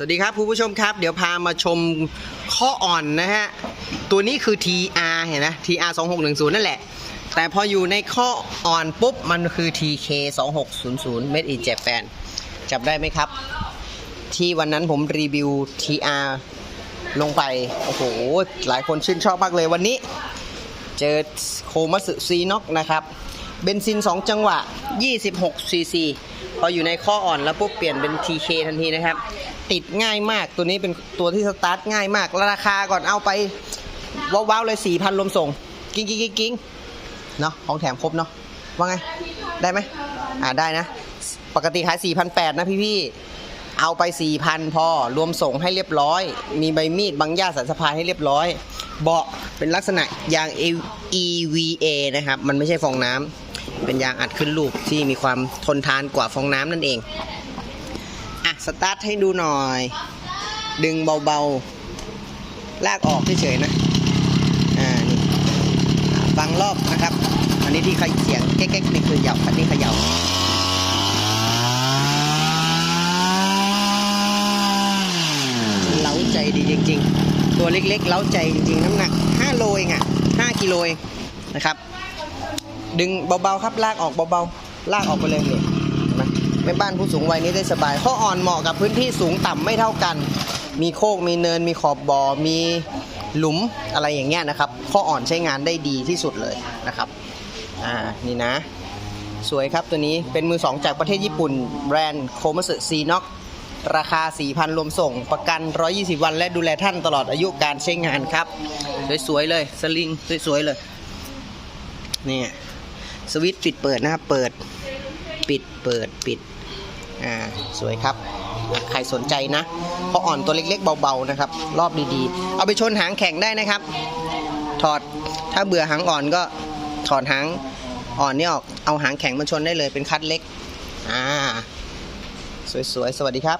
สวัสดีครับผู้ชมครับ เดี๋ยวพามาชมข้ออ่อนนะฮะ ตัวนี้คือ TR เห็นนะ TR 2610 นั่นแหละ แต่พออยู่ในข้ออ่อนปุ๊บ มันคือ TK 2600 Made in Japan จับได้ไหมครับ ที่วันนั้นผมรีวิว TR ลงไป โอ้โห หลายคนชื่นชอบมากเลยวันนี้ เจอโคมัสึซีน็อกนะครับ เบนซิน 2 จังหวะ 26ซีซีพออยู่ในข้ออ่อนแล้วปุ๊บเปลี่ยนเป็น TK ทันทีนะครับ ติดง่ายมาก ตัวนี้เป็นตัวที่สตาร์ทง่ายมาก ราคาก่อนเอาไปว้าวๆเลย4,000ลมส่ง กิ้งกิ้งกิ้งกิ้งเนาะของแถมครบเนาะว่าไง ได้ไหมอ่าได้นะ ปกติขาย4,800นแปดนะพี่ๆเอาไป4,000พอรวมส่งให้เรียบร้อย มีใบมีดบางย่าสันสะพายให้เรียบร้อย เบาะเป็นลักษณะยาง EVA นะครับ มันไม่ใช่ฟองน้ำเป็นยางอัดขึ้นลูกที่มีความทนทานกว่าฟองน้ำนั่นเอง สตาร์ทให้ดูหน่อย ดึงเบาๆ ลากออกเฉยๆนะ อ่า นี่บางรอบนะครับ อันนี้ที่ใครเสียงแก๊กๆนี่คือเหยับอันนี้เขย่าเล้าใจดีจริงๆ ตัวเล็กๆ เล้าใจจริงๆ น้ำหนัก 5 โลเองอะ 5 กิโลเองนะครับ ดึงเบาๆ ครับ ลากออกเบาๆ ลากออกไปเลยเนี่ยนไห มแม่บ้านผู้สูงวัยนี้ได้สบายข้ออ่อนเหมาะกับพื้นที่สูงต่ำไม่เท่ากัน มีโคกมีเนินมีขอบบ่อมีหลุมอะไรอย่างเงี้ยนะครับ ข้ออ่อนใช้งานได้ดีที่สุดเลยนะครับอ่านี่นะ สวยครับตัวนี้เป็นมือสองจากประเทศญี่ปุ่น แบรนด์โคมัสึซีน็อกราคา 4,000รวมส่ง ประกัน 120 วัน และดูแลท่านตลอดอายุการใช้งานครับ สวยๆเลย สลิง สวยๆเลย นี่ สวิตช์ปิดเปิดนะครับ เปิด ปิด เปิด ปิด อ่าสวยครับใครสนใจนะเพราะอ่อนตัวเล็กๆเบาๆนะครับ รอบดีๆ เอาไปชนหางแข็งได้นะครับ ถอดถ้าเบื่อหางอ่อนก็ถอดหางอ่อนนี่ออกเอาหางแข็งมาชนได้เลยเป็นคัดเล็กอ่าสวยๆสวัสดีครับ